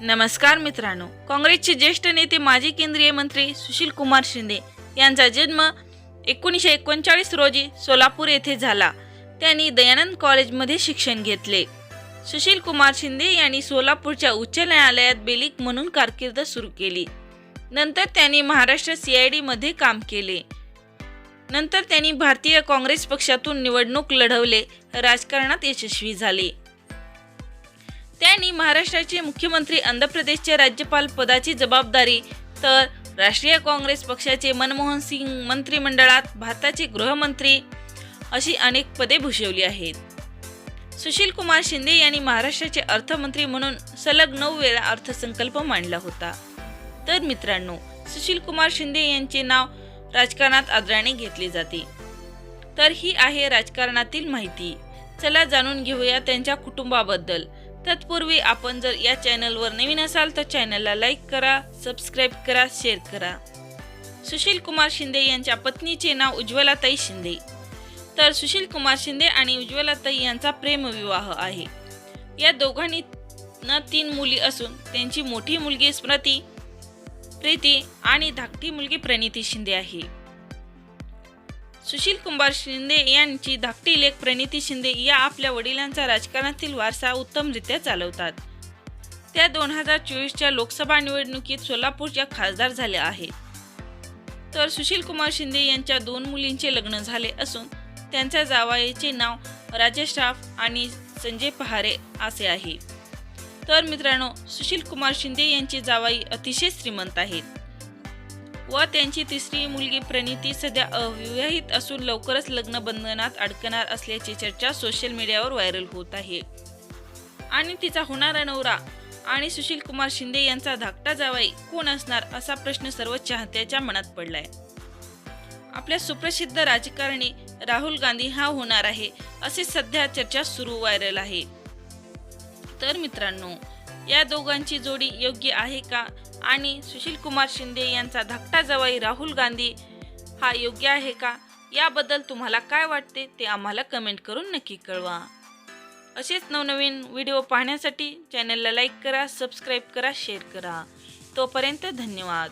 नमस्कार मित्रांनो. काँग्रेसचे ज्येष्ठ नेते माजी केंद्रीय मंत्री सुशील कुमार शिंदे यांचा जन्म एकोणीसशे एकोणचाळीस रोजी सोलापूर येथे झाला. त्यांनी दयानंद कॉलेजमध्ये शिक्षण घेतले. सुशील कुमार शिंदे यांनी सोलापूरच्या उच्च न्यायालयात बेलिक म्हणून कारकीर्द सुरू केली. नंतर त्यांनी महाराष्ट्र सीआयडी मध्ये काम केले. नंतर त्यांनी भारतीय काँग्रेस पक्षातून निवडणूक लढवले. राजकारणात यशस्वी झाले. त्यांनी महाराष्ट्राचे मुख्यमंत्री आंध्र प्रदेशचे राज्यपाल पदाची जबाबदारी तर राष्ट्रीय काँग्रेस पक्षाचे मनमोहन सिंग मंत्रिमंडळात भारताचे गृहमंत्री अशी अनेक पदे भूषवली आहेत. सुशील कुमार शिंदे यांनी महाराष्ट्राचे अर्थमंत्री म्हणून सलग नऊ वेळा अर्थसंकल्प मांडला होता. तर मित्रांनो सुशील कुमार शिंदे यांचे नाव राजकारणात आदराने घेतले जाते. तर ही आहे राजकारणातील माहिती. चला जाणून घेऊया त्यांच्या कुटुंबाबद्दल. तत्पूर्वी आपण जर या चॅनलवर नवीन असाल तर चॅनलला लाईक करा सबस्क्राईब करा शेअर करा. सुशील कुमार शिंदे यांच्या पत्नीचे नाव उज्ज्वलाताई शिंदे. तर सुशील कुमार शिंदे आणि उज्ज्वलाताई यांचा प्रेमविवाह आहे. या दोघांनी न तीन मुली असून त्यांची मोठी मुलगी स्मृती प्रीती आणि धाकटी मुलगी प्रणिती शिंदे आहे. सुशील कुमार शिंदे यांची धाकटी लेख प्रणिती शिंदे या आपल्या वडिलांचा राजकारणातील वारसा उत्तमरित्या चालवतात. त्या दोन हजार चोवीसच्या लोकसभा निवडणुकीत सोलापूरच्या खासदार झाल्या आहेत. तर सुशील कुमार शिंदे यांच्या दोन मुलींचे लग्न झाले असून त्यांच्या जावयाचे नाव राजेश श्राफ आणि संजय पहारे असे आहे. तर मित्रांनो सुशील कुमार शिंदे यांची जावाई अतिशय श्रीमंत आहेत. व त्यांची तिसरी मुलगी प्रणिती सध्या अविवाहित असून लवकरच लग्न बंधनात अडकणार असल्याची चर्चा सोशल मीडियावर व्हायरल होत आहे. आणि तिचा होणारा नवरा आणि सुशील कुमार शिंदे यांचा धाकटा जावाई कोण असणार असा प्रश्न सर्व चाहत्याच्या मनात पडलाय. आपल्या सुप्रसिद्ध राजकारणी राहुल गांधी हा होणार आहे असे सध्या चर्चा सुरू व्हायरल आहे. तर मित्रांनो या दोघांची जोडी योग्य आहे का? आणि सुशील कुमार शिंदे यांचा धाकटा जवाई राहुल गांधी हा योग्य आहे का? याबद्दल तुम्हाला काय वाटते ते आम्हाला कमेंट करून नक्की कळवा. असेच नवनवीन व्हिडिओ पाहण्यासाठी चॅनलला लाईक करा सबस्क्राईब करा शेअर करा. तोपर्यंत धन्यवाद.